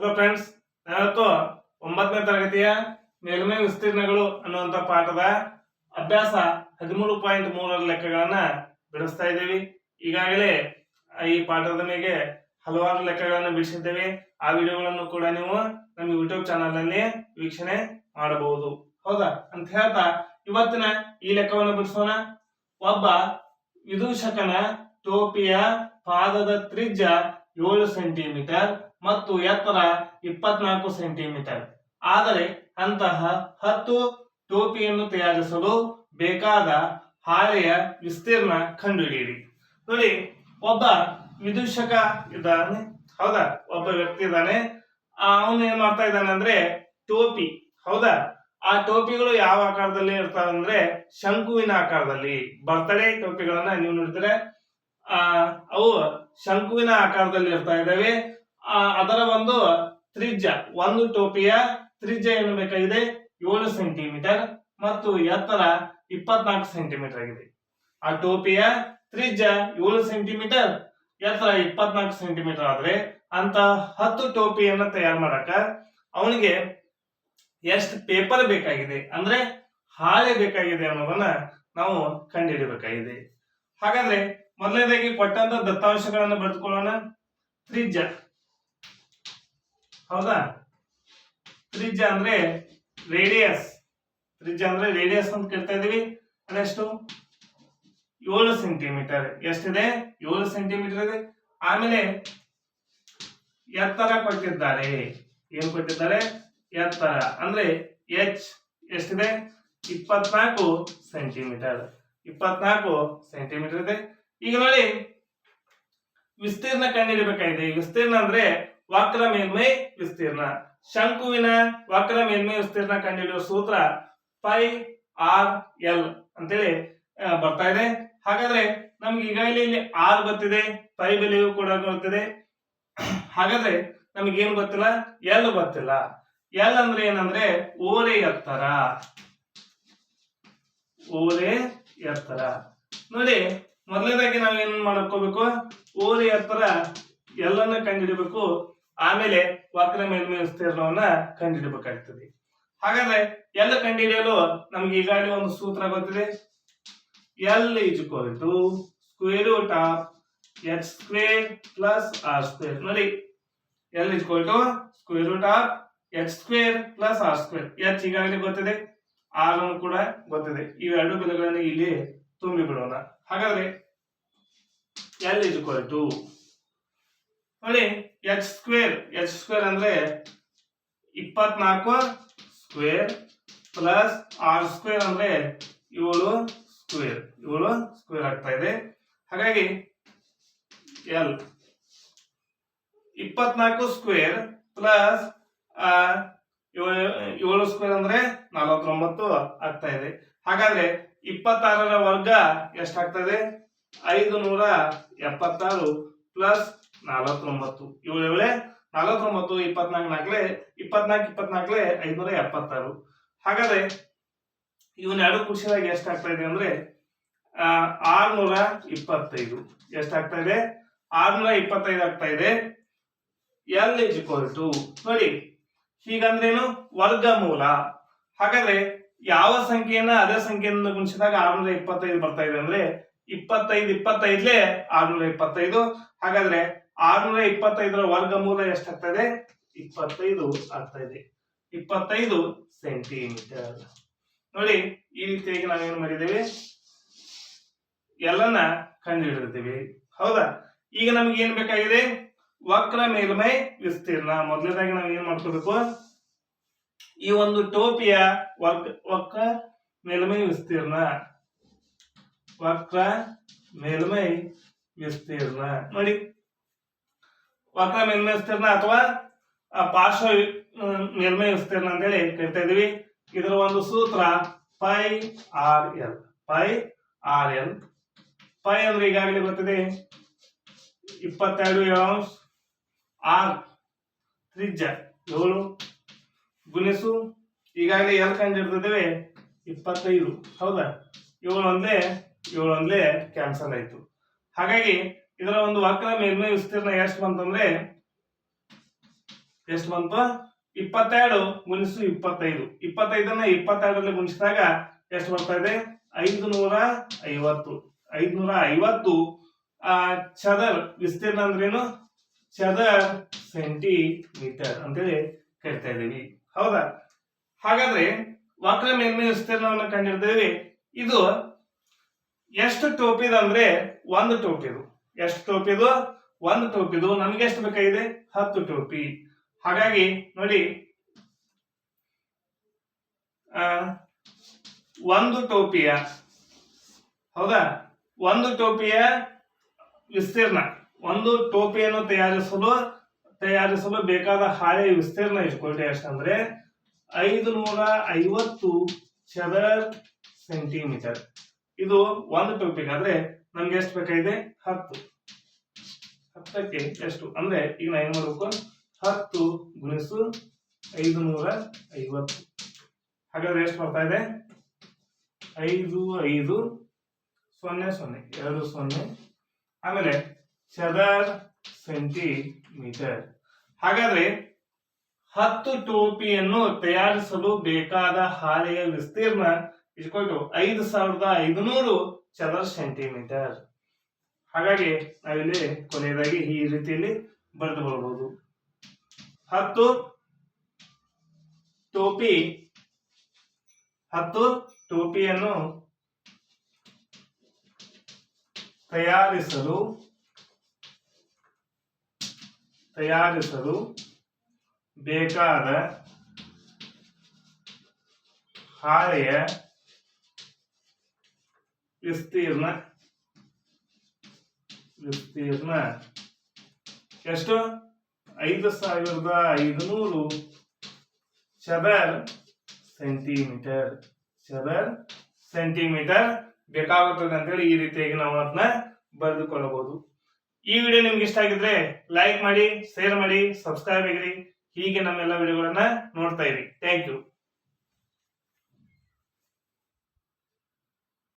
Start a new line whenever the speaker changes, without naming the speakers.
Hello friends ನಾವತ್ತು ಒಂಬತ್ತನೇ ತರಗತಿಯ ಮೇಲ್ಮೈ ವಿಸ್ತೀರ್ಣಗಳು ಅನ್ನುವಂಥ ಪಾಠದ ಅಭ್ಯಾಸ ಹದಿಮೂರು ಪಾಯಿಂಟ್ ಮೂರರ ಲೆಕ್ಕಗಳನ್ನ ಬಿಡಿಸ್ತಾ ಇದ್ದೀವಿ. ಈಗಾಗಲೇ ಈ ಪಾಠದ ಮೇಲೆ ಹಲವಾರು ಲೆಕ್ಕಗಳನ್ನು ಬಿಡಿಸಿದ್ದೇವೆ. ಆ ವಿಡಿಯೋಗಳನ್ನು ಕೂಡ ನೀವು ನಮ್ಮ ಯೂಟ್ಯೂಬ್ ಚಾನಲ್ನಲ್ಲಿ ವೀಕ್ಷಣೆ ಮಾಡಬಹುದು. ಹೌದಾ? ಅಂತ ಹೇಳ್ತಾ ಇವತ್ತಿನ ಈ ಲೆಕ್ಕವನ್ನು ಬಿಡಿಸೋಣ. ಒಬ್ಬ ವಿದೂಷಕನ ಟೋಪಿಯ ಪಾದದ ತ್ರಿಜ್ಯ ಏಳು ಸೆಂಟಿಮೀಟರ್. ಮತ್ತು ಎತ್ತರ ಇಪ್ಪತ್ನಾಲ್ಕು ಸೆಂಟಿಮೀಟರ್. ಆದರೆ ಅಂತಹ ಹತ್ತು ಟೋಪಿಯನ್ನು ತಯಾರಿಸಲು ಬೇಕಾದ ಹಾಳೆಯ ವಿಸ್ತೀರ್ಣ ಕಂಡುಹಿಡಿಯಿರಿ. ನೋಡಿ, ಒಬ್ಬ ವಿದೂಷಕ ಇದ್ದಾನೆ. ಹೌದಾ? ಒಬ್ಬ ವ್ಯಕ್ತಿ ಇದ್ದಾನೆ. ಅವನು ಏನ್ ಮಾಡ್ತಾ ಇದ್ದಾನೆ ಅಂದ್ರೆ ಟೋಪಿ. ಹೌದಾ? ಆ ಟೋಪಿಗಳು ಯಾವ ಆಕಾರದಲ್ಲಿ ಇರ್ತಾವೆ ಅಂದ್ರೆ ಶಂಕುವಿನ ಆಕಾರದಲ್ಲಿ. ಬರ್ತಡೇ ಟೋಪಿಗಳನ್ನ ನೀವು ನೋಡಿದ್ರೆ, ಆ, ಅವು ಶಂಕುವಿನ ಆಕಾರದಲ್ಲಿ ಇರ್ತಾ ಇದ್ದಾವೆ. ಅದರ ಒಂದು ತ್ರಿಜ್ಯ, ಒಂದು ಟೋಪಿಯ ತ್ರಿಜ್ಯ ಏನು ಬೇಕಾಗಿದೆ? ಏಳು ಸೆಂಟಿಮೀಟರ್ ಮತ್ತು ಎತ್ತರ ಇಪ್ಪತ್ನಾಲ್ಕು ಸೆಂಟಿಮೀಟರ್ ಆಗಿದೆ. ಆ ಟೋಪಿಯ ತ್ರಿಜ್ಯ ಏಳು ಸೆಂಟಿಮೀಟರ್, ಎತ್ತರ ಇಪ್ಪತ್ನಾಲ್ಕು ಸೆಂಟಿಮೀಟರ್ ಆದ್ರೆ ಅಂತ ಹತ್ತು ಟೋಪಿಯನ್ನ ತಯಾರು ಮಾಡಕ ಅವನಿಗೆ ಎಷ್ಟು ಪೇಪರ್ ಬೇಕಾಗಿದೆ ಅಂದ್ರೆ ಹಾಳೆ ಬೇಕಾಗಿದೆ ಅನ್ನೋದನ್ನ ನಾವು ಕಂಡುಹಿಡಿಯಬೇಕಾಗಿದೆ ಹಾಗಾದ್ರೆ ಮೊದಲನೇದಾಗಿ ಕೊಟ್ಟಂತ ದತ್ತಾಂಶಗಳನ್ನು ಬರೆದುಕೊಳ್ಳೋಣ. ತ್ರಿಜ್ಯ. ಹೌದಾ? ತ್ರಿಜ್ಯ ಅಂದ್ರೆ ರೇಡಿಯಸ್ ತ್ರಿಜ್ಯ ಅಂದ್ರೆ ರೇಡಿಯಸ್ ಅಂತ ಕೇಳ್ತಾ ಇದೀವಿ. ಅದೆಷ್ಟು? ಏಳು ಸೆಂಟಿಮೀಟರ್ ಎಷ್ಟಿದೆ? ಏಳು ಸೆಂಟಿಮೀಟರ್ ಇದೆ. ಆಮೇಲೆ ಎತ್ತರ ಕೊಟ್ಟಿದ್ದಾರೆ. ಏನ್ ಕೊಟ್ಟಿದ್ದಾರೆ? ಎತ್ತರ. ಅಂದ್ರೆ ಎಚ್ ಎಷ್ಟಿದೆ? ಇಪ್ಪತ್ನಾಲ್ಕು ಸೆಂಟಿಮೀಟರ್ ಇಪ್ಪತ್ನಾಲ್ಕು ಸೆಂಟಿಮೀಟರ್ ಇದೆ. ಈಗ ನೋಡಿ, ವಿಸ್ತೀರ್ಣ ಕಂಡುಹಿಡಿಬೇಕಾಗಿದೆ. ವಿಸ್ತೀರ್ಣ ಅಂದ್ರೆ ವಕ್ರ ಮೇಲ್ಮೈ ವಿಸ್ತೀರ್ಣ. ಶಂಕುವಿನ ವಕ್ರ ಮೇಲ್ಮೈ ವಿಸ್ತೀರ್ಣ ಕಂಡುಹಿಡಿಯುವ ಸೂತ್ರ ಪೈ ಆರ್ ಎಲ್ ಅಂತೇಳಿ ಬರ್ತಾ ಇದೆ. ಹಾಗಾದ್ರೆ ನಮ್ಗೆ ಈಗಾಗಲೇ ಇಲ್ಲಿ ಆರ್ ಬರ್ತಿದೆ ಪೈ ಬೆಲೆಯೂ ಕೂಡ ಗೊತ್ತಿದೆ. ಹಾಗಾದ್ರೆ ನಮ್ಗೆ ಏನ್ ಗೊತ್ತಿಲ್ಲ? ಎಲ್ ಗೊತ್ತಿಲ್ಲ. ಎಲ್ ಅಂದ್ರೆ ಏನಂದ್ರೆ ಓರೆ ಎತ್ತರ. ಓರೆ ಎತ್ತರ. ನೋಡಿ, ಮೊದಲನೇದಾಗಿ ನಾವೇನ್ ಮಾಡ್ಕೋಬೇಕು? ಓರೆ ಎತ್ತರ ಎಲ್ಲನ್ನ ಕಂಡುಹಿಡಬೇಕು. ಆಮೇಲೆ ವಕ್ರ ಮೇಲ್ಮೈ ವಿಸ್ತೀರ್ಣವನ್ನ ಕಂಡುಹಿಡಬೇಕಾಗ್ತದೆ ಹಾಗಾದ್ರೆ ಎಲ್ಲ ಕಂಡುಹಿಡಿಯಲು ನಮ್ಗೆ ಈಗಾಗಲೇ ಒಂದು ಸೂತ್ರ ಗೊತ್ತಿದೆ. L is equal to square root of H square plus R square ನೋಡಿ L is to square root of H square plus R square H ಈಗಾಗಲೇ ಗೊತ್ತಿದೆ ಆರ್ ಕೂಡ ಗೊತ್ತಿದೆ. ಇವೆರಡು ಬೆಲೆಗಳನ್ನು ಇಲ್ಲಿ ತುಂಬಿ ಬಿಡೋಣ. ಹಾಗಾದ್ರೆ ಎಲ್ ಇಸ್ ಇಕ್ವಲ್ ಟು ನೋಡಿ ಎಚ್ ಸ್ಕ್ವೇರ್ ಎಚ್ ಸ್ಕ್ವೇರ್ ಅಂದ್ರೆ ಇಪ್ಪತ್ನಾಲ್ಕು ಸ್ಕ್ವೇರ್ ಪ್ಲಸ್ ಆರ್ ಸ್ಕ್ವೇರ್ ಅಂದ್ರೆ ಏಳು ಸ್ಕ್ವೇರ್ ಏಳು ಸ್ಕ್ವೇರ್ ಆಗ್ತಾ ಇದೆ. ಹಾಗಾಗಿ ಎಲ್ ಇಪ್ಪತ್ನಾಲ್ಕು ಸ್ಕ್ವೇರ್ ಪ್ಲಸ್ ಏಳು ಸ್ಕ್ವೇರ್ ಅಂದ್ರೆ ನಲವತ್ತೊಂಬತ್ತು ಆಗ್ತಾ ಇದೆ. ಹಾಗಾದ್ರೆ ಇಪ್ಪತ್ತಾರರ ವರ್ಗ ಎಷ್ಟಾಗ್ತದೆ ಐದು ನೂರ ಎಪ್ಪತ್ತಾರು ಪ್ಲಸ್ ನಲವತ್ತೊಂಬತ್ತು. ಏಳು ಏಳೆ ನಲವತ್ತೊಂಬತ್ತು, ಇಪ್ಪತ್ನಾಲ್ಕು ನಾಲ್ಕಲೆ, ಇಪ್ಪತ್ನಾಲ್ಕು, ಇಪ್ಪತ್ನಾಲ್ಕಲೆ ಐದುನೂರ ಎಪ್ಪತ್ತಾರು. ಹಾಗಾದ್ರೆ ಎರಡು ಕೂಡಿಸಿದಾಗ ಎಷ್ಟಾಗ್ತಾ ಇದೆ ಅಂದ್ರೆ ಆರ್ನೂರ ಇಪ್ಪತ್ತೈದು. ಎಷ್ಟಾಗ್ತಾ ಇದೆ? ಆರ್ನೂರ ಇಪ್ಪತ್ತೈದು ಆಗ್ತಾ ಇದೆ. ಎಲ್ ಇಸ್ ಇಕ್ವಲ್ ಟು ನೋಡಿ, ಹೀಗಂದ್ರೇನು? ವರ್ಗಮೂಲ. ಹಾಗಾದ್ರೆ ಯಾವ ಸಂಖ್ಯೆಯನ್ನ ಅದೇ ಸಂಖ್ಯೆಯಿಂದ ಗುಣಿಸಿದಾಗ ಆರ್ನೂರ ಇಪ್ಪತ್ತೈದು ಬರ್ತಾ ಇದೆ ಅಂದ್ರೆ, ಇಪ್ಪತ್ತೈದು, ಇಪ್ಪತ್ತೈದ್ಲೆ ಆರ್ನೂರ ಇಪ್ಪತ್ತೈದು. ಹಾಗಾದ್ರೆ ಆರ್ನೂರ ಇಪ್ಪತ್ತೈದರ ವರ್ಗಮೂಲ ಎಷ್ಟಾಗ್ತದೆ? ಇಪ್ಪತ್ತೈದು ಆಗ್ತಾ ಇದೆ ಇಪ್ಪತ್ತೈದು ಸೆಂಟಿಮೀಟರ್ ನೋಡಿ, ಈ ರೀತಿಯಾಗಿ ನಾವೇನು ಮಾಡಿದ್ದೇವೆ? ಎಲ್ಲನ್ನ ಕಂಡುಹಿಡಿದಿದ್ದೇವೆ. ಹೌದಾ? ಈಗ ನಮ್ಗೆ ಏನ್ ಬೇಕಾಗಿದೆ? ವಕ್ರ ಮೇಲ್ಮೈ ವಿಸ್ತೀರ್ಣ. ಮೊದಲನೇದಾಗಿ ನಾವು ಏನ್ ಮಾಡ್ಕೋಬೇಕು? ಈ ಒಂದು ಟೋಪಿಯ ವಕ್ ವಕ್ರ ಮೇಲ್ಮೈ ವಿಸ್ತೀರ್ಣ. ವಕ್ರ ಮೇಲ್ಮೈ ವಿಸ್ತೀರ್ಣ. ನೋಡಿ ವಕ್ರ ಮೇಲ್ಮೈ ವಿಸ್ತೀರ್ಣ ಅಥವಾ ಪಾರ್ಶ್ವ ಮೇಲ್ಮೈ ವಿಸ್ತೀರ್ಣ ಅಂತೇಳಿ ಕರಿತಾ ಇದೀವಿ ಇದರ ಒಂದು ಸೂತ್ರ, pi R L. Pi R L. Pi ಅಂದ್ರೆ ಈಗಾಗಲೇ ಗೊತ್ತಿದೆ. ಇಪ್ಪತ್ತೆರಡು ಅಂಶ ಆರ್ ತ್ರಿಜ್ಯ. ಏಳು ಗುಣಿಸು. ಈಗಾಗಲೇ ಎಲ್ ಕಂಡಿರ್ತಿದ್ದೇವೆ ಇಪ್ಪತ್ತೈದು. ಹೌದಾ? ಏಳು ಒಂದೇ ಏಳು ಒಂದೇ ಕ್ಯಾನ್ಸಲ್ ಆಯ್ತು. ಹಾಗಾಗಿ ಇದರ ಒಂದು ವಕ್ರ ಮೇಲ್ಮೈ ವಿಸ್ತೀರ್ಣ ಎಷ್ಟು ಬಂತಂದ್ರೆ, ಎಷ್ಟು ಬಂತು? ಇಪ್ಪತ್ತೆರಡು ಮುನಿಸು ಇಪ್ಪತ್ತೈದು. ಇಪ್ಪತ್ತೈದನ್ನ ಇಪ್ಪತ್ತೆರಡರಲ್ಲಿ ಗುಣಿಸಿದಾಗ ಎಷ್ಟು ಬರ್ತಾ ಇದೆ? ಐದು ನೂರ ಐವತ್ತು. ಐದ್ನೂರ ಐವತ್ತು, ಆ, ಚದರ್ ವಿಸ್ತೀರ್ಣ ಅಂದ್ರೇನು ಚದರ್ ಸೆಂಟಿಮೀಟರ್ ಅಂತೇಳಿ ಕರಿತಾ ಇದ್ದೀವಿ. ಹೌದಾ? ಹಾಗಾದ್ರೆ ವಕ್ರ ಮೇಲ್ಮೈ ವಿಸ್ತೀರ್ಣವನ್ನು ಕಂಡಿರ್ತೇವೆ ಇದು ಎಷ್ಟು ಟೋಪಿದು ಅಂದ್ರೆ ಒಂದು ಟೋಪಿದು. ಎಷ್ಟು ಟೋಪಿದು ಒಂದು ಟೋಪಿದು ನಮ್ಗೆ ಎಷ್ಟು ಬೇಕಾಗಿದೆ? ಹತ್ತು ಟೋಪಿ ಹಾಗಾಗಿ ನೋಡಿ ಒಂದು ಟೋಪಿಯ ಹೌದಾ? ಒಂದು ಟೋಪಿಯ ವಿಸ್ತೀರ್ಣ. ಒಂದು ಟೋಪಿಯನ್ನು ತಯಾರಿಸಲು ತಯಾರಿಸಲು ಬೇಕಾದ ಹಾಳೆಯ ವಿಸ್ತೀರ್ಣ ಇಟ್ಕೊಳ್ತೀವಿ ಎಷ್ಟಂದ್ರೆ ಐದು ನೂರ ಐವತ್ತು ಚದರ್ ಸೆಂಟಿಮೀಟರ್ ಇದು ಒಂದು ಟೋಪಿಗೆ ಆದ್ರೆ ನಮ್ಗೆ ಎಷ್ಟು ಬೇಕಾಗಿದೆ? ಹತ್ತು. ಹತ್ತಕ್ಕೆ ಎಷ್ಟು? ಅಂದ್ರೆ ಈಗ ನಾ ಏನ್ ಮಾಡ್ಬೇಕು? ಹತ್ತು ಗುಣಿಸು ಐದು ನೂರ ಐವತ್ತು. ಹಾಗಾದ್ರೆ ಎಷ್ಟು ಬರ್ತಾ ಇದೆ? ಐದು ಐದು ಸೊನ್ನೆ ಸೊನ್ನೆ. ಎರಡು ಸೊನ್ನೆ. ಆಮೇಲೆ ಚದರ್ ಸೆಂಟಿಮೀಟರ್. ಹಾಗಾದ್ರೆ ಹತ್ತು ಟೋಪಿಯನ್ನು ತಯಾರಿಸಲು ಬೇಕಾದ ಹಾಳೆಯ ವಿಸ್ತೀರ್ಣ ಇಟ್ಕೊಂಡು ಐದು ಸಾವಿರದ ಐದುನೂರು ಚದರ ಸೆಂಟಿಮೀಟರ್ ಹಾಗಾಗಿ ನಾವಿಲ್ಲಿ ಕೊನೆಯದಾಗಿ ಈ ರೀತಿಯಲ್ಲಿ ಬರೆದು ಬರಬಹುದು ಹತ್ತು ಟೋಪಿ, ಹತ್ತು ಟೋಪಿಯನ್ನು ತಯಾರಿಸಲು ತಯಾರಿಸಲು ಬೇಕಾದ ಹಾಳೆಯ ವಿಸ್ತೀರ್ಣ. ವಿಸ್ತೀರ್ಣ. ಎಷ್ಟು? ಐದು ಸಾವಿರದ ಐದುನೂರು. ಚದರ್ ಸೆಂಟಿಮೀಟರ್. ಚದರ್ ಸೆಂಟಿಮೀಟರ್ ಬೇಕಾಗುತ್ತದೆ ಅಂತೇಳಿ ಈ ರೀತಿಯಾಗಿ ನಾವು ಅದನ್ನ ಬರೆದುಕೊಳ್ಳಬಹುದು. ಈ ವಿಡಿಯೋ ನಿಮ್ಗೆ ಇಷ್ಟ ಆಗಿದ್ರೆ ಲೈಕ್ ಮಾಡಿ ಶೇರ್ ಮಾಡಿ ಸಬ್ಸ್ಕ್ರೈಬ್ ಆಗಿರಿ. ಹೀಗೆ ನಮ್ಮೆಲ್ಲ ವಿಡಿಯೋಗಳನ್ನ ನೋಡ್ತಾ ಇರಿ. Thank you